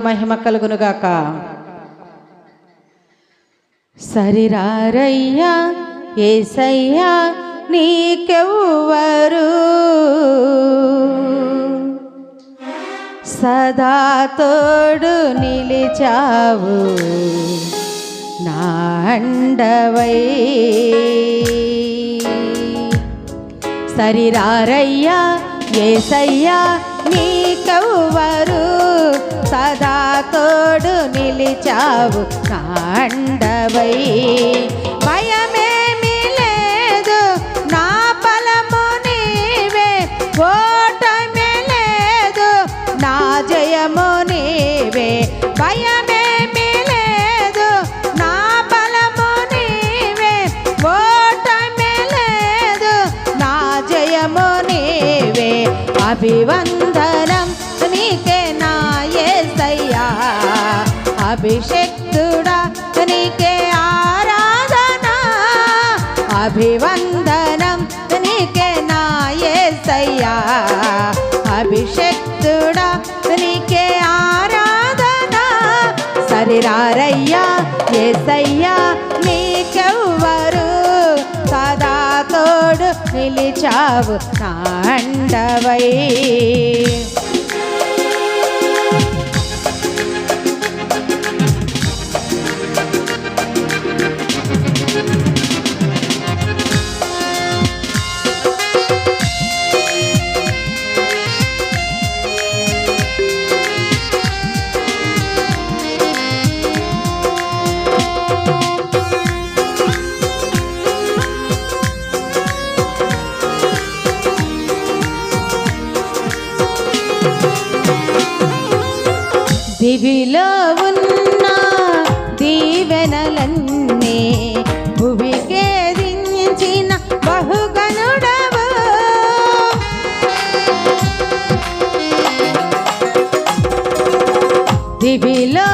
మహిమ కలుగునుగాక. సరిరారయ్యా ఏసయ్యా నీకెవ్వరు? సదా తోడు నిలిచావు నా అండవై. సరిరారయ్యా ఏసయ్యా నీకెవ్వరు? సదా తోడు నిలిచావు కాండవై భయమేమి లేదు నా బలము నీవే ఓటమే లేదు నా జయము నీవే. భయమేమి లేదు నా బలము నీవే ఓటమే లేదు నా జయము నీవే. అభివందనం అభిషక్తుడా నీకే ఆరాధన అభివందనం నీకే నా యేసయ్యా అభిషక్తుడా నీకే ఆరాధన సరిరారయ్యా ఏసయ్యా నీకెవ్వరు సదా తోడు నిలిచావు నాండవై అండవై దివిలో ఉన్న దీవెనలన్నీ భువికేదించిన బహుగనుడవు దివిలో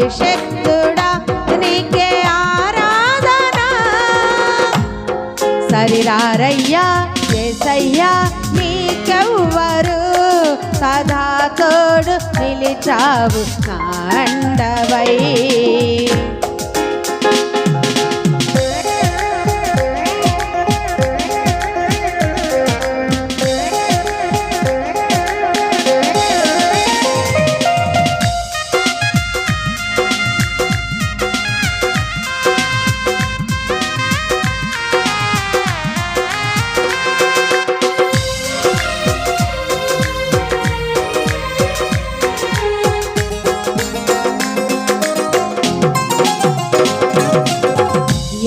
అభిషక్తుడా నీకే ఆరాధన. సరిరారయ్యా ఏసయ్యా నీకెవ్వరు సదా తోడు నిలిచావు కాండవై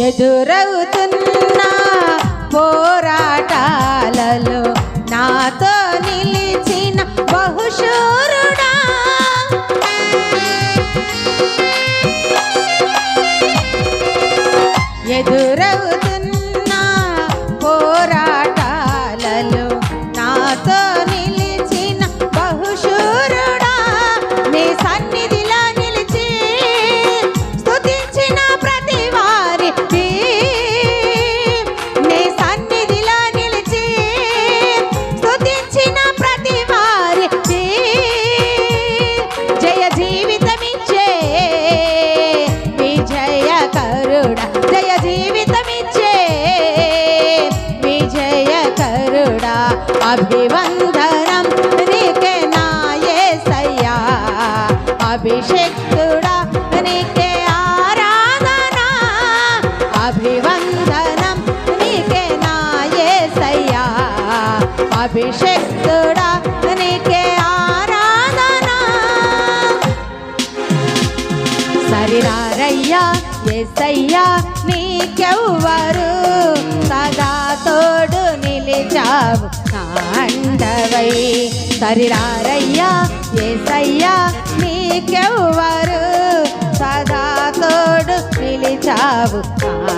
ఎదురవుతున్న పోరాటాలలో నాతో నిలిచిన బహుశూరుడా. ఎదురవుతున్న అభివందనం నీకే నా యేసయ్యా అభిషక్తుడా నీకే ఆరాధన అభివందనం నీకే నా నిలిచావు నా అండవై సరిరారయ్యా ఎస్సయ్యా నీకెవ్వరు సదా తోడు నిలిచావు నా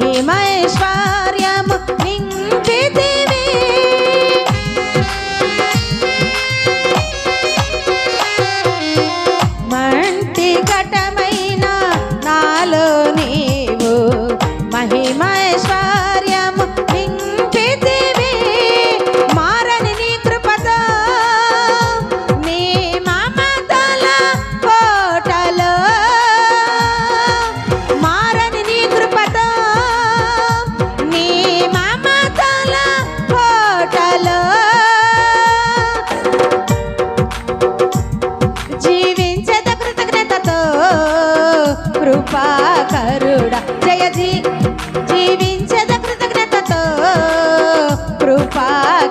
महेश्वर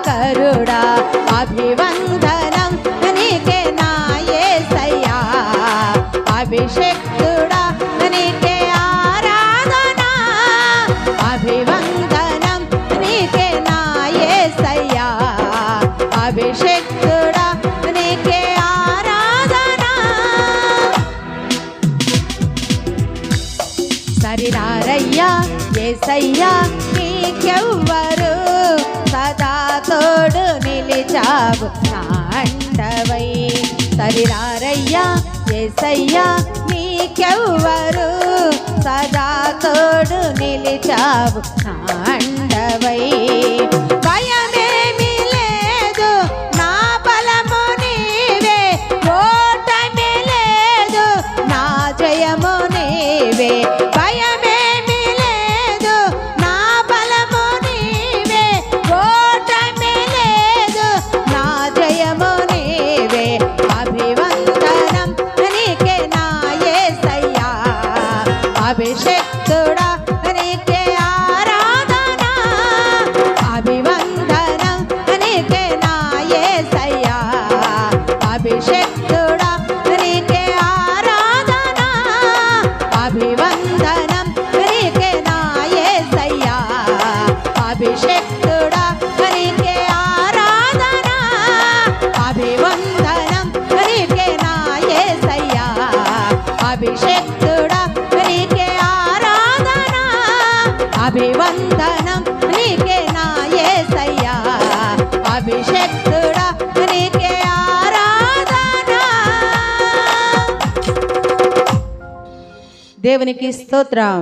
కృపాకరుడా అభివందనం నీకే నాయసయ్యా అభిషేక్తుడా నీకే ఆరాధన అభివందనం నీకే నాయసయ్యా అభిషేక్తుడా నీకే ఆరాధన సరిరారయ్యా ఏసయ్యా నీకెవ్వరు సదా తోడు నిలిచావు నా అండవై సరిరారయ్యా ఎసయ్యా నీకెవ్వరు సదా తోడు నిలిచావు నా అండవై అభిషక్తుడా నీకే ఆరాధన. అభివందనం నీకే నాయే సయ్యా అభిషక్తుడా నీకే ఆరాధన. అభివందనం. అభివందనం నీకే నా యేసయ్యా అభిషేక్తుడా నీకే ఆరాధన దేవునికి స్తోత్రం